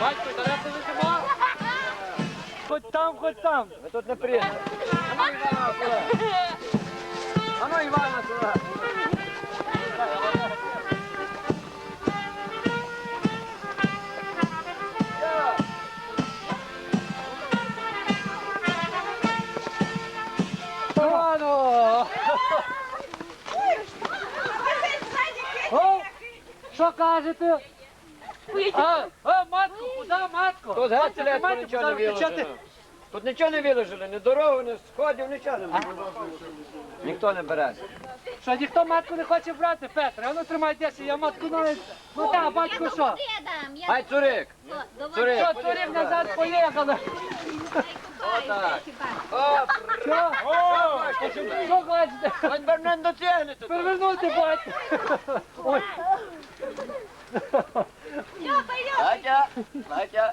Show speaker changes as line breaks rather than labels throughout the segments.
Батько, зараз ти вихіба? хоть там, хоч там.
Ми тут не прийшли. Ану, Івана, сюди. Ану, Івана, сюди.
Що кажете? А, а, матку, куди матку?
Тут геть легко
Тримайте,
нічого не
кричати.
виложено. Тут нічого не виложили, ні дорогу, ні сходів, нічого не Ніхто не бере.
Що, ніхто матку не хоче брати, Петре? А ну тримайтеся, я матку навіть... Ну так, батько що?
Я
Ай, цурик! Цурик!
Що, турів назад поїхали?
Отак. Оп!
Що? Що хочете?
Хоч Бернен дотягне тут.
Перевернути батько. Ой.
Батя, батя.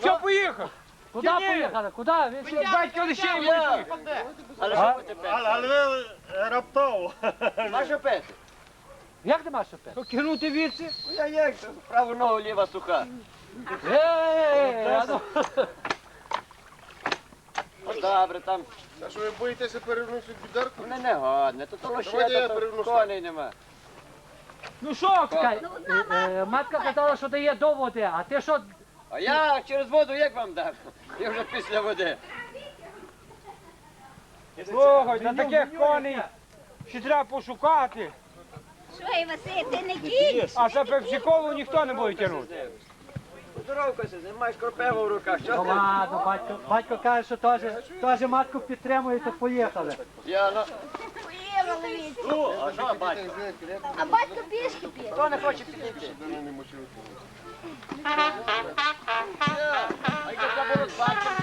Що поїхав?
Куди поїхали? Куди? Ви ще-
Батько лишив
Я. Але що ви тепер?
Але, ви раптово.
Нащо пити?
Як нема що пити?
Покинути віці?
Ну, Я як? Праву ногу, ліва суха.
Ну.
Ну, Добре, там
А що ви боїтеся перевернути бідарку?
не не годне, то то лише, то коней нема.
Ну що?
Чекай, е, матка казала, що дає до води, а ти що?
А я через воду як вам дам? Я вже після води.
Слухай, на таких коней ще треба пошукати,
Що, і Василь, ти не кінь?
а за пепсиколу ніхто не буде тягнути.
Здоровко си, маєш кропиву в руках. Що
Ну
ти?
ладно, батько, батько каже, що теж, теж матку підтримує, то поїхали.
Я, ну,
віці.
Ну, а що, батько?
А батько пішки піде.
Хто не хоче підійти? А як бачити?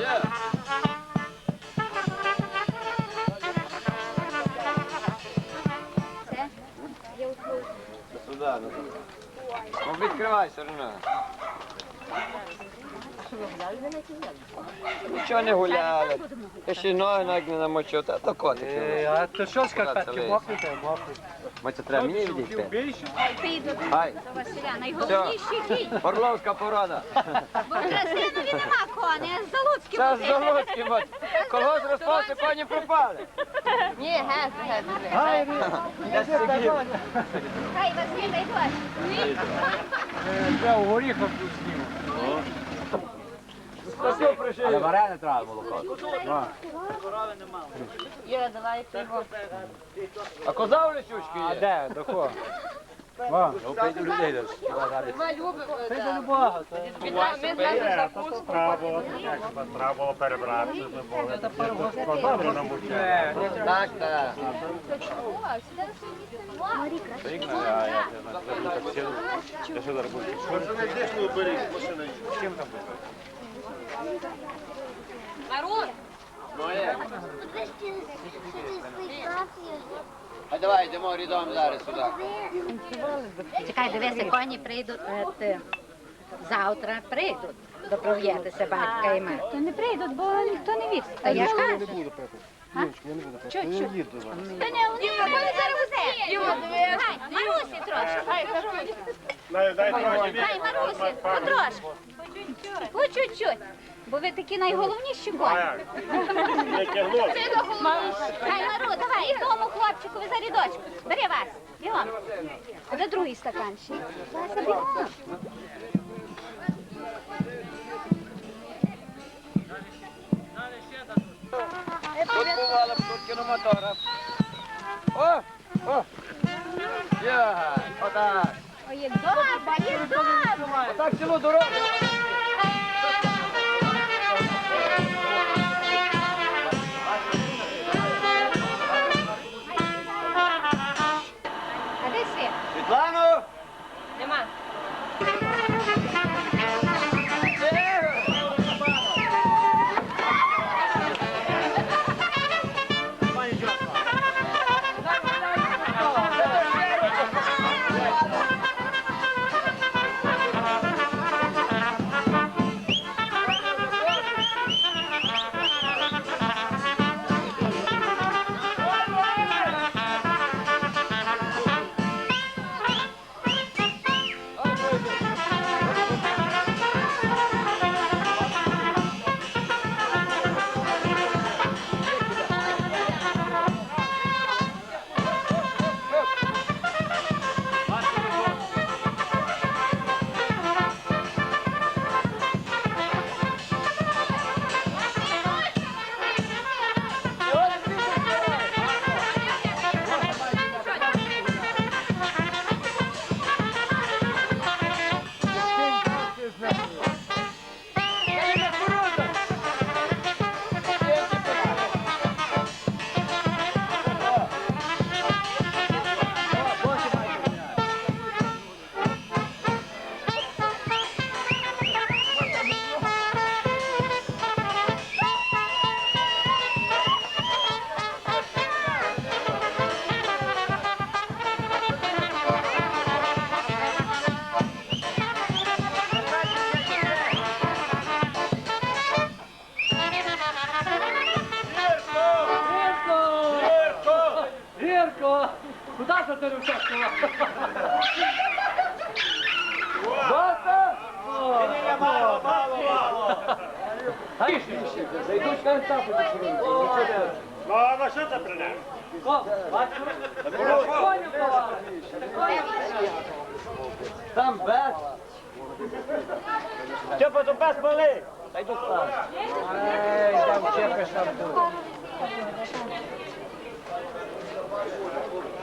Я.
Я відкрию.
Сюди, ну. Ну, відкривайся, Рена. Нічого не гуляли. Я ще ноги навіть не намочив, та то котик.
Е, А то що
Це
мокрі, то.
Ми це треба мені відійти.
Більше?
Піду
Ай,
до Василя. Найголовніший кінь.
Орловська порода.
Бо в Красинові нема коней, а з Залуцьким
Це
буде.
з Залуцьким, от. Колгосп розпався, коні пропали.
Ні, гет, гет.
Ай,
Я сидів.
Хай Василь, дай дощ.
Треба у горіхах тут зніму.
Хто прийшов?
Юра, давай пиво.
А коза у лисючки
А де? До кого? Ва.
Це до Бога. то-
Треба було, треба було перебрати, щоб було добре намучити.
Так, так.
Що ви йдеш, не беріть машину?
Моє. А давай йдемо рядом зараз сюди.
Чекай, дивися, коні прийдуть е, ти, завтра прийдуть допров'ятися батька і мати. То не прийдуть, бо ніхто не віз. Та я кажу. Чуть, чуть. Та не, вони вони зараз усе. Хай, Марусі трошки.
Дай, дай трошки.
Хай, Марусі, потрошки. По чуть-чуть. Бо ви такі найголовніші.
Не тягнути.
Хай, Мару, давай, тому хлопчику за рядочку. Бери вас, бігом. А де другий стакан ще? Вася, бігом.
Тут бувало, тут кіномотора. О, о. Я, отак.
Ой, як добре, як добре.
Отак цілу дорогу.
Деревчатку.
Доста?
Мало, мало, мало.
Зайдуть кажуть тапи Нічого не.
Ну, а на що це принес?
Там без.
Степа, то без малий.
Та йду спати. Ей, там чепиш там тут. Дальше не вилізу, бо то мале.